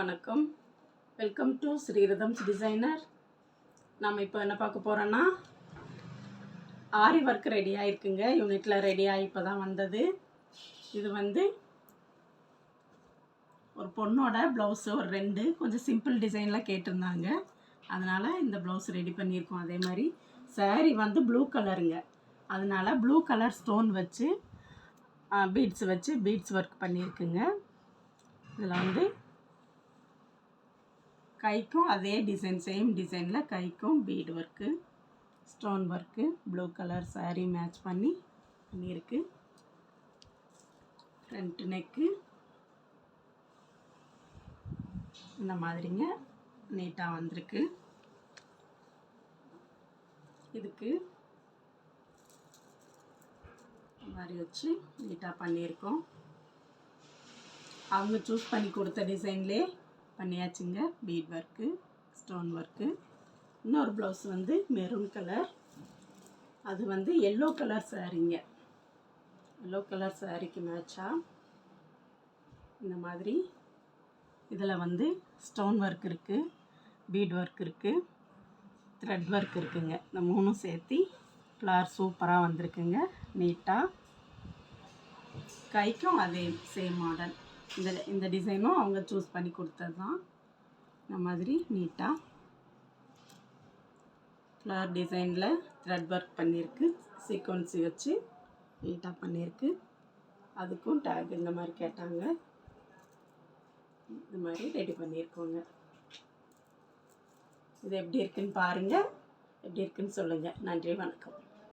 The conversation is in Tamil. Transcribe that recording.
வணக்கம். வெல்கம் டு ஸ்ரீரதம்ஸ் டிசைனர் நம்ம இப்போ என்ன பார்க்க போகிறோன்னா ஆரி ஒர்க் ரெடி ஆகிருக்குங்க யூனிட்டில் ரெடி ஆகி இப்போ தான் வந்தது. இது வந்து ஒரு பொண்ணோட ப்ளவுஸு ஒரு ரெண்டு கொஞ்சம் சிம்பிள் டிசைனில் கேட்டிருந்தாங்க. அதனால் இந்த ப்ளவுஸ் ரெடி பண்ணியிருக்கோம். அதே மாதிரி சாரீ வந்து ப்ளூ கலருங்க அதனால் ப்ளூ கலர் ஸ்டோன் வச்சு பீட்ஸ் வச்சு பீட்ஸ் ஒர்க் பண்ணியிருக்குங்க. இதில் வந்து கைக்கும் அதே டிசைன் சேம் டிசைனில் கைக்கும் bead work stone work blue colour sari match பண்ணி பண்ணியிருக்கு. ஃப்ரண்ட் நெக்கு இந்த மாதிரிங்க நீட்டாக வந்திருக்கு. இதுக்கு இந்த மாதிரி வச்சு நீட்டாக பண்ணியிருக்கோம். அவங்க சூஸ் பண்ணி கொடுத்த டிசைன்லேயே பண்ணியாச்சுங்க. பீட் ஒர்க்கு ஸ்டோன் ஒர்க்கு இன்னொரு ப்ளவுஸ் வந்து மெரூன் கலர் அது வந்து எல்லோ கலர் சாரீங்க. எல்லோ கலர் சாரீக்கு மேட்சாக இந்த மாதிரி. இதில் வந்து ஸ்டோன் ஒர்க் இருக்குது பீட் ஒர்க் இருக்குது த்ரெட் ஒர்க் இருக்குதுங்க இந்த மூணும் சேர்த்து ஃப்ளார் சூப்பராக வந்திருக்குங்க. நீட்டாக கைக்கும் அதே சேம் மாடல் இந்த இந்த டிசைனும் அவங்க சூஸ் பண்ணி கொடுத்தது தான் இந்த மாதிரி நீட்டாக ஃப்ளவர் டிசைனில் த்ரெட் ஒர்க் பண்ணியிருக்கு. சீக்வன்சி வச்சு நீட்டாக பண்ணியிருக்கு. அதுக்கும் டேக் இந்த மாதிரி கேட்டாங்க. இந்த மாதிரி ரெடி பண்ணியிருக்கோங்க. இது எப்படி இருக்குன்னு பாருங்கள் எப்படி இருக்குன்னு சொல்லுங்கள் நன்றி வணக்கம்.